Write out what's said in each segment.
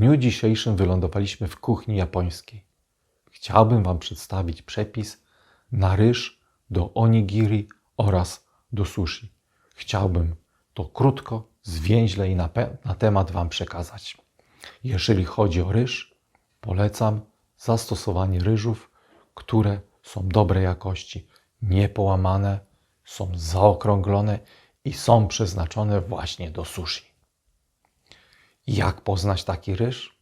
dniu dzisiejszym wylądowaliśmy w kuchni japońskiej. Chciałbym Wam przedstawić przepis na ryż do onigiri oraz do sushi. Chciałbym to krótko, zwięźle i na, na temat Wam przekazać. Jeżeli chodzi o ryż, polecam zastosowanie ryżów, które są dobrej jakości, niepołamane, są zaokrąglone i są przeznaczone właśnie do sushi. Jak poznać taki ryż?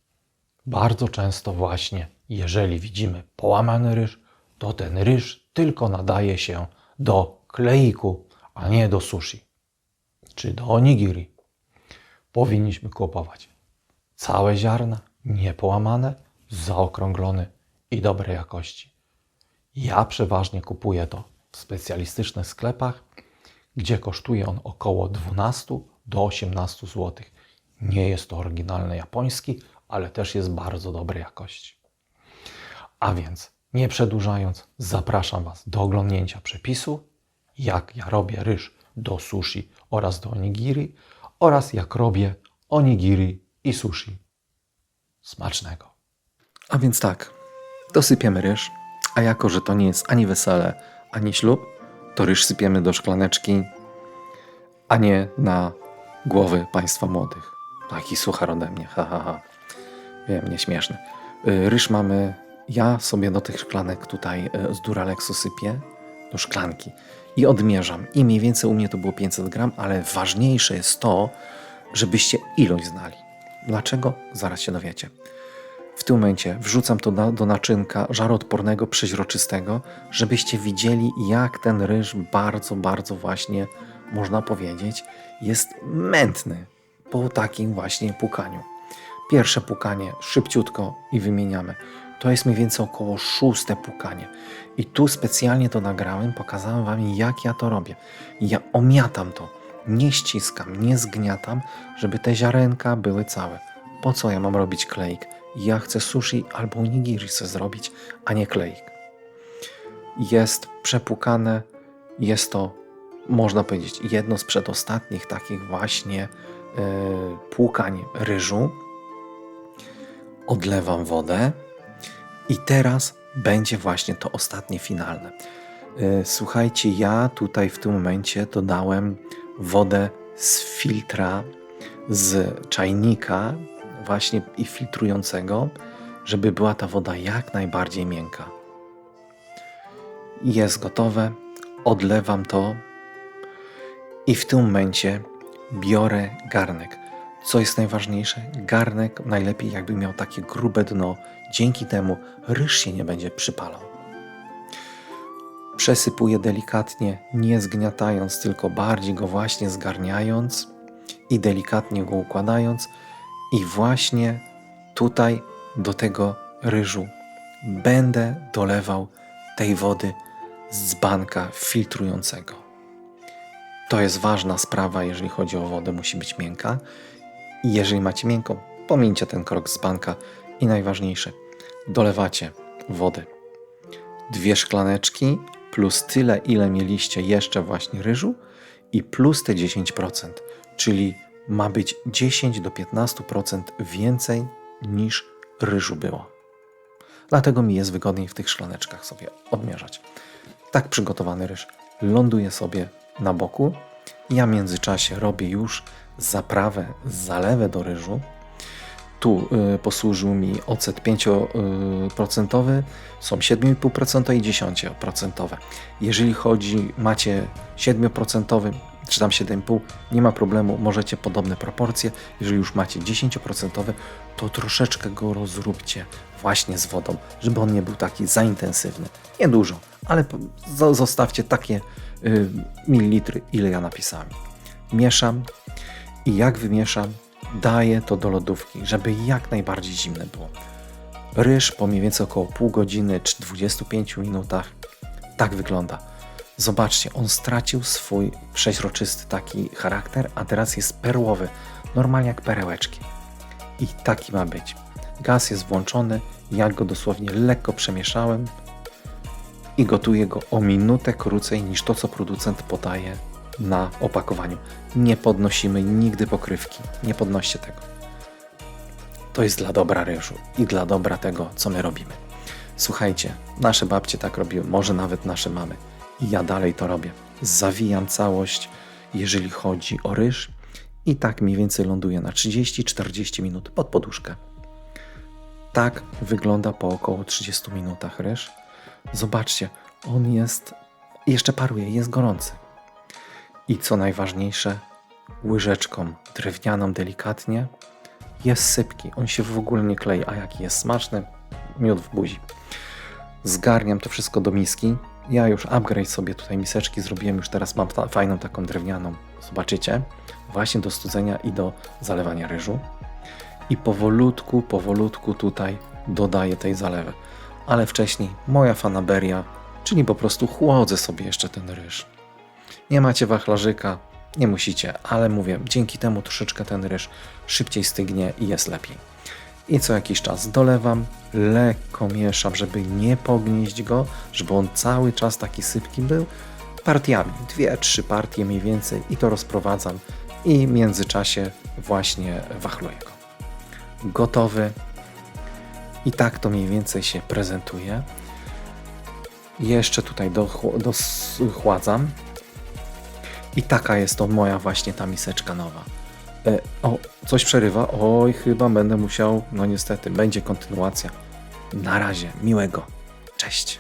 Bardzo często właśnie, jeżeli widzimy połamany ryż, to ten ryż tylko nadaje się do kleiku, a nie do sushi czy do onigiri. Powinniśmy kupować całe ziarna, niepołamane, zaokrąglone i dobrej jakości. Ja przeważnie kupuję to w specjalistycznych sklepach, gdzie kosztuje on około 12 do 18 zł. Nie jest to oryginalny japoński, ale też jest bardzo dobrej jakości. A więc, nie przedłużając, zapraszam Was do oglądnięcia przepisu, jak ja robię ryż do sushi oraz do onigiri oraz jak robię onigiri i sushi. Smacznego! A więc tak, dosypiemy ryż, a jako, że to nie jest ani wesele, ani ślub, to ryż sypiemy do szklaneczki, a nie na głowy państwa młodych. Taki suchar ode mnie, ha, ha, ha. Wiem, nieśmieszny. Y, Ryż mamy, ja sobie do tych szklanek tutaj y, z Duralexu sypię, do szklanki i odmierzam. I mniej więcej u mnie to było 500 gram, ale ważniejsze jest to, żebyście ilość znali. Dlaczego? Zaraz się dowiecie. W tym momencie wrzucam to na, do naczynka żaroodpornego, przeźroczystego, żebyście widzieli, jak ten ryż bardzo, bardzo właśnie, można powiedzieć, jest mętny po takim właśnie pukaniu. Pierwsze pukanie szybciutko i wymieniamy. To jest mniej więcej około szóste pukanie. I tu specjalnie to nagrałem, pokazałem Wam, jak ja to robię. Ja omiatam to, nie ściskam, nie zgniatam, żeby te ziarenka były całe. Po co ja mam robić kleik? Ja chcę sushi albo onigiri sobie zrobić, a nie kleik. Jest przepukane, jest to, można powiedzieć, jedno z przedostatnich takich właśnie płukań ryżu. Odlewam wodę i teraz będzie właśnie to ostatnie finalne. Yy, Słuchajcie, ja tutaj w tym momencie dodałem wodę z filtra, z czajnika, właśnie i filtrującego, żeby była ta woda jak najbardziej miękka. Jest gotowe, odlewam to i w tym momencie biorę garnek. Co jest najważniejsze? Garnek najlepiej jakby miał takie grube dno. Dzięki temu ryż się nie będzie przypalał. Przesypuję delikatnie, nie zgniatając, tylko bardziej go właśnie zgarniając i delikatnie go układając. I właśnie tutaj do tego ryżu będę dolewał tej wody z dzbanka filtrującego. To jest ważna sprawa, jeżeli chodzi o wodę, musi być miękka. I jeżeli macie miękką, pomińcie ten krok z banka. I najważniejsze, dolewacie wody. Dwie szklaneczki plus tyle, ile mieliście jeszcze właśnie ryżu i plus te 10%, czyli ma być 10 do 15% więcej niż ryżu było. Dlatego mi jest wygodniej w tych szklaneczkach sobie odmierzać. Tak przygotowany ryż ląduje sobie na boku. Ja w międzyczasie robię już zaprawę, zalewę do ryżu. Tu y, posłużył mi ocet 5%, są 7,5% i 10%. Jeżeli chodzi, macie 7% czy tam 7,5, nie ma problemu, możecie podobne proporcje. Jeżeli już macie 10%, to troszeczkę go rozróbcie właśnie z wodą, żeby on nie był taki za intensywny. Nie dużo, ale zostawcie takie y, mililitry, ile ja napisałem. Mieszam i jak wymieszam, daję to do lodówki, żeby jak najbardziej zimne było. Ryż po mniej więcej około pół godziny czy 25 minutach tak wygląda. Zobaczcie, on stracił swój przeźroczysty taki charakter, a teraz jest perłowy, normalnie jak perełeczki. I taki ma być. Gaz jest włączony, ja go dosłownie lekko przemieszałem i gotuję go o minutę krócej niż to, co producent podaje na opakowaniu. Nie podnosimy nigdy pokrywki, nie podnoście tego. to jest dla dobra ryżu i dla dobra tego, co my robimy. Słuchajcie, nasze babcie tak robiły, może nawet nasze mamy. I ja dalej to robię. Zawijam całość, jeżeli chodzi o ryż, i tak mniej więcej ląduje na 30-40 minut pod poduszkę. Tak wygląda po około 30 minutach ryż. Zobaczcie, on jest, jeszcze paruje, jest gorący. I co najważniejsze, łyżeczką drewnianą delikatnie jest sypki. On się w ogóle nie klei, a jaki jest smaczny, miód w buzi. Zgarniam to wszystko do miski. Ja już upgrade sobie tutaj miseczki zrobiłem, już teraz mam ta, fajną taką drewnianą. Zobaczycie, właśnie do studzenia i do zalewania ryżu. I powolutku, powolutku tutaj dodaję tej zalewy. Ale wcześniej moja fanaberia, czyli po prostu chłodzę sobie jeszcze ten ryż. Nie macie wachlarzyka, nie musicie, ale mówię, dzięki temu troszeczkę ten ryż szybciej stygnie i jest lepiej. I co jakiś czas dolewam, lekko mieszam, żeby nie pognieść go, żeby on cały czas taki sypki był, partiami, dwie, trzy partie mniej więcej i to rozprowadzam i w międzyczasie właśnie wachluję go. Gotowy. I tak to mniej więcej się prezentuje. Jeszcze tutaj dochł- dochładzam. I taka jest to moja właśnie ta miseczka nowa. E, o, coś przerywa. Oj, chyba będę musiał. No niestety, będzie kontynuacja. Na razie, miłego. Cześć.